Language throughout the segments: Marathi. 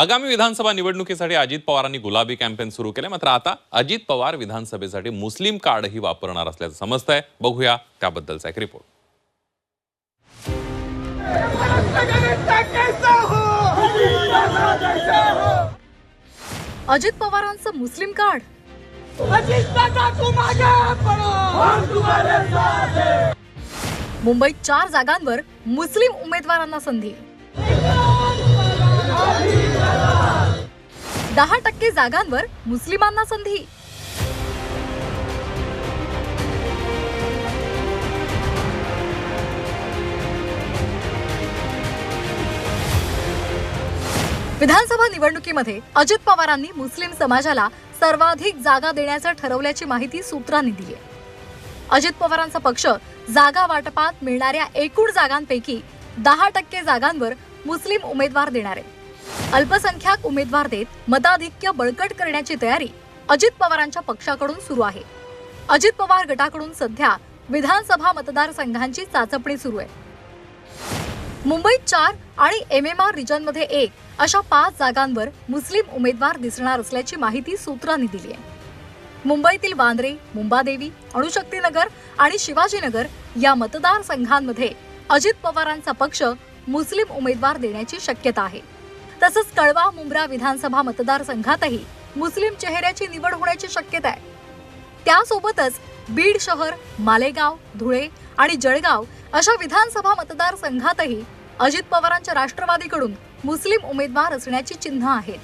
आगामी विधानसभा निवडणुकीसाठी अजित पवारांनी गुलाबी कॅम्पेन सुरू केले. मात्र आता अजित पवार विधानसभेसाठी मुस्लिम कार्डही वापरणार असल्याचं समजतंय. बघूया त्याबद्दलचा एक रिपोर्ट अजित पवारांचं मुस्लिम कार्ड? मुंबईत चार जागांवर मुस्लिम उमेदवारांना संधी. दहा टक्के जागांवर मुस्लिमांना संधी. विधानसभा निवडणुकीमध्ये अजित पवारांनी मुस्लिम समाजाला सर्वाधिक जागा देण्याचं ठरवल्याची माहिती सूत्रांनी दिली आहे. अजित पवारांचा पक्ष जागा वाटपात मिळणाऱ्या एकूण जागांपैकी दहा टक्के जागांवर मुस्लिम उमेदवार देणार आहे. अल्पसंख्याक उमेदवार देत मताधिक्य बळकट करण्याची तयारी अजित पवारांच्या पक्षाकडून सुरू आहे. अजित पवार गटाकडून सध्या विधानसभा मतदारसंघांची चाचपणी सुरू आहे. मुंबईत चार आणि एम एम आर रिजनमध्ये एक अशा पाच जागांवर मुस्लिम उमेदवार दिसणार असल्याची माहिती सूत्रांनी दिली आहे. मुंबईतील वांद्रे मुंबादेवी अणुशक्तीनगर आणि शिवाजीनगर या मतदारसंघांमध्ये अजित पवारांचा पक्ष मुस्लिम उमेदवार देण्याची शक्यता आहे. तसंच कळवा मुंब्रा विधानसभा मतदारसंघातही मुस्लिम चेहऱ्याची निवड होण्याची शक्यता आहे. त्यासोबतच बीड शहर मालेगाव धुळे आणि जळगाव अशा विधानसभा मतदारसंघातही अजित पवारांच्या राष्ट्रवादीकडून मुस्लिम उमेदवार असण्याची चिन्ह आहेत.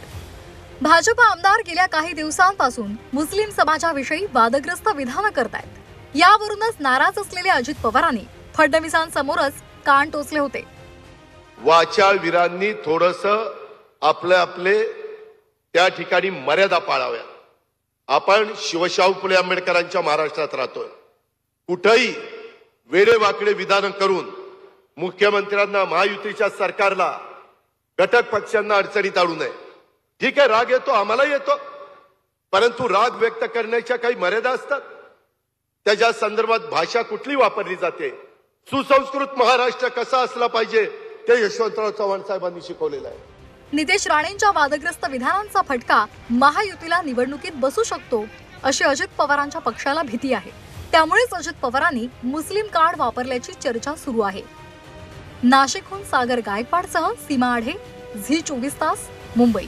भाजप आमदार गेल्या काही दिवसांपासून मुस्लिम समाजाविषयी वादग्रस्त विधानं करतायत. यावरूनच नाराज असलेले अजित पवारांनी फडणवीसांसमोरच कान टोचले होते. वाचाळवीरांनी थोडस आपले आपले त्या ठिकाणी मर्यादा पाळाव्या आपण शिवशाहू फुले आंबेडकरांच्या महाराष्ट्रात राहतोय. कुठंही वेडेवाकडे विधानं करून मुख्यमंत्र्यांना महायुतीच्या सरकारला घटक पक्षांना अडचणीत आणू नये. ठीक आहे राग येतो आम्हाला येतो. परंतु राग व्यक्त करण्याच्या काही मर्यादा असतात. त्याच्या संदर्भात भाषा कुठली वापरली जाते? सुसंस्कृत महाराष्ट्र कसा असला पाहिजे? ते यशवंतराव चव्हाण साहेबांनी शिकवलेलं आहे. नितेश राणेंच्या वादग्रस्त विधानांचा फटका महायुतीला निवडणुकीत बसू शकतो अशी अजित पवारांच्या पक्षाला भीती आहे. त्यामुळेच अजित पवारांनी मुस्लिम कार्ड वापरल्याची चर्चा सुरू आहे. नाशिकहून सागर गायकवाडसह सीमा आढे झी चोवीस तास मुंबई.